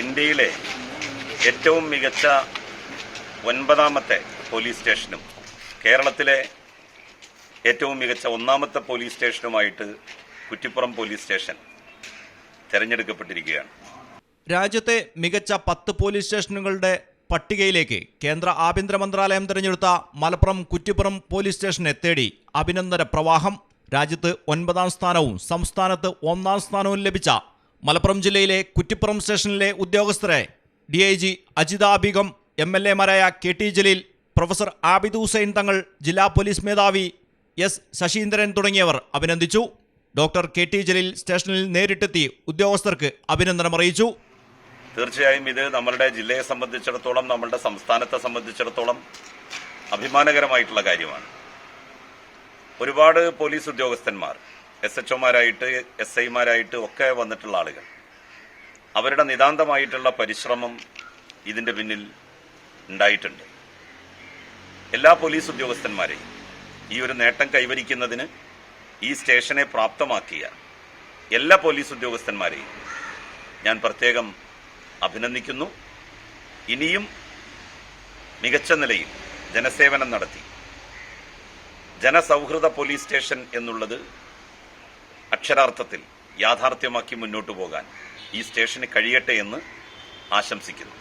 ഇന്ത്യയിലെ ഏറ്റവും മികച്ച ഒൻപതാമത്തെ പോലീസ് സ്റ്റേഷനും കേരളത്തിലെ ഏറ്റവും മികച്ച ഒന്നാമത്തെ പോലീസ് സ്റ്റേഷനുമായിട്ട് കുറ്റിപ്പുറം പോലീസ് സ്റ്റേഷൻ തെരഞ്ഞെടുക്കപ്പെട്ടിരിക്കുകയാണ്. രാജ്യത്തെ മികച്ച പത്ത് പോലീസ് സ്റ്റേഷനുകളുടെ പട്ടികയിലേക്ക് കേന്ദ്ര ആഭ്യന്തര മന്ത്രാലയം തിരഞ്ഞെടുത്ത മലപ്പുറം കുറ്റിപ്പുറം പോലീസ് സ്റ്റേഷനെ തേടി അഭിനന്ദന പ്രവാഹം. രാജ്യത്ത് ഒൻപതാം സ്ഥാനവും സംസ്ഥാനത്ത് ഒന്നാം സ്ഥാനവും ലഭിച്ച മലപ്പുറം ജില്ലയിലെ കുറ്റിപ്പുറം സ്റ്റേഷനിലെ ഉദ്യോഗസ്ഥരെ ഡി ഐ ജി അജിതാബിഗം Begum M L എമാരായ K T Jaleel professor Abid Hussain Thangal ജില്ലാ പോലീസ് മേധാവി എസ് ശശീന്ദ്രൻ തുടങ്ങിയവർ അഭിനന്ദിച്ചു. ഡോക്ടർ കെ ടി ജലീൽ സ്റ്റേഷനിൽ നേരിട്ടെത്തി ഉദ്യോഗസ്ഥർക്ക് അഭിനന്ദനം അറിയിച്ചു. തീർച്ചയായും ഇത് നമ്മളുടെ ജില്ലയെ സംബന്ധിച്ചിടത്തോളം നമ്മളുടെ സംസ്ഥാനത്തെ സംബന്ധിച്ചിടത്തോളം അഭിമാനകരമായിട്ടുള്ള കാര്യമാണ്. ഒരുപാട് പോലീസ് ഉദ്യോഗസ്ഥന്മാർ എസ് എച്ച് ഒമാരായിട്ട് എസ് ഐമാരായിട്ട് ഒക്കെ വന്നിട്ടുള്ള ആളുകൾ. അവരുടെ നിതാന്തമായിട്ടുള്ള പരിശ്രമം ഇതിന്റെ പിന്നിൽ ഉണ്ടായിട്ടുണ്ട്. എല്ലാ പോലീസ് ഉദ്യോഗസ്ഥന്മാരെയും ഈ ഒരു നേട്ടം കൈവരിക്കുന്നതിന് ഈ സ്റ്റേഷനെ പ്രാപ്തമാക്കിയ എല്ലാ പോലീസ് ഉദ്യോഗസ്ഥന്മാരെയും ഞാൻ പ്രത്യേകം അഭിനന്ദിക്കുന്നു. ഇനിയും മികച്ച നിലയിൽ ജനസേവനം നടത്തി. ജനസൗഹൃദ പോലീസ് സ്റ്റേഷൻ എന്നുള്ളത് അക്ഷരാർത്ഥത്തിൽ യാഥാർത്ഥ്യമാക്കി മുന്നോട്ടു പോകാൻ ഈ സ്റ്റേഷന് കഴിയട്ടെ എന്ന് ആശംസിക്കുന്നു.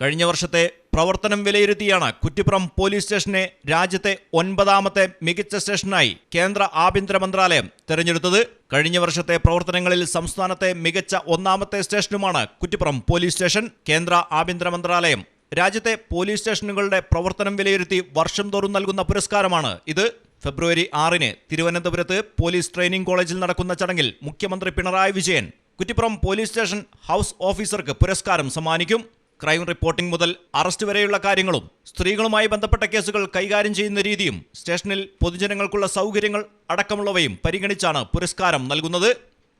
കഴിഞ്ഞ വർഷത്തെ പ്രവർത്തനം വിലയിരുത്തിയാണ് കുറ്റിപ്പുറം പോലീസ് സ്റ്റേഷനെ രാജ്യത്തെ ഒൻപതാമത്തെ മികച്ച സ്റ്റേഷനായി കേന്ദ്ര ആഭ്യന്തര മന്ത്രാലയം തെരഞ്ഞെടുത്തത്. കഴിഞ്ഞ വർഷത്തെ പ്രവർത്തനങ്ങളിൽ സംസ്ഥാനത്തെ മികച്ച ഒന്നാമത്തെ സ്റ്റേഷനുമാണ് കുറ്റിപ്പുറം പോലീസ് സ്റ്റേഷൻ. കേന്ദ്ര ആഭ്യന്തര മന്ത്രാലയം രാജ്യത്തെ പോലീസ് സ്റ്റേഷനുകളുടെ പ്രവർത്തനം വിലയിരുത്തി വർഷം തോറും നൽകുന്ന പുരസ്കാരമാണ് ഇത്. ഫെബ്രുവരി ആറിന് തിരുവനന്തപുരത്ത് പോലീസ് ട്രെയിനിംഗ് കോളേജിൽ നടക്കുന്ന ചടങ്ങിൽ മുഖ്യമന്ത്രി Pinarayi Vijayan Kuttippuram police station house ഓഫീസർക്ക് പുരസ്കാരം സമ്മാനിക്കും. ക്രൈം റിപ്പോർട്ടിംഗ് മുതൽ അറസ്റ്റ് വരെയുള്ള കാര്യങ്ങളും സ്ത്രീകളുമായി ബന്ധപ്പെട്ട കേസുകൾ കൈകാര്യം ചെയ്യുന്ന രീതിയും സ്റ്റേഷനിൽ പൊതുജനങ്ങൾക്കുള്ള സൗകര്യങ്ങൾ അടക്കമുള്ളവയും പരിഗണിച്ചാണ് പുരസ്കാരം നൽകുന്നത്.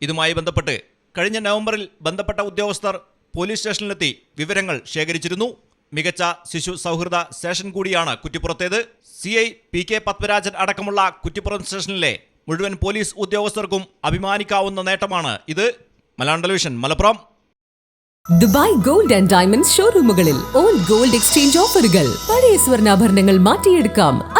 ഇതുമായി ബന്ധപ്പെട്ട് കഴിഞ്ഞ നവംബറിൽ ബന്ധപ്പെട്ട ഉദ്യോഗസ്ഥർ പോലീസ് സ്റ്റേഷനിലെത്തി വിവരങ്ങൾ ശേഖരിച്ചിരുന്നു. മികച്ച ശിശു സൗഹൃദ സ്റ്റേഷൻ കൂടിയാണ് കുറ്റിപ്പുറത്തേത്. C I P K Padmarajan അടക്കമുള്ള കുറ്റിപ്പുറം സ്റ്റേഷനിലെ മുഴുവൻ പോലീസ് ഉദ്യോഗസ്ഥർക്കും അഭിമാനിക്കാവുന്ന നേട്ടമാണ് ഇത്. Malayalam television Malappuram. Dubai gold and diamond ഷോറൂമുകളിൽ all gold exchange ഓഫറുകൾ. പഴയ സ്വർണാഭരണങ്ങൾ മാറ്റിയെടുക്കാം.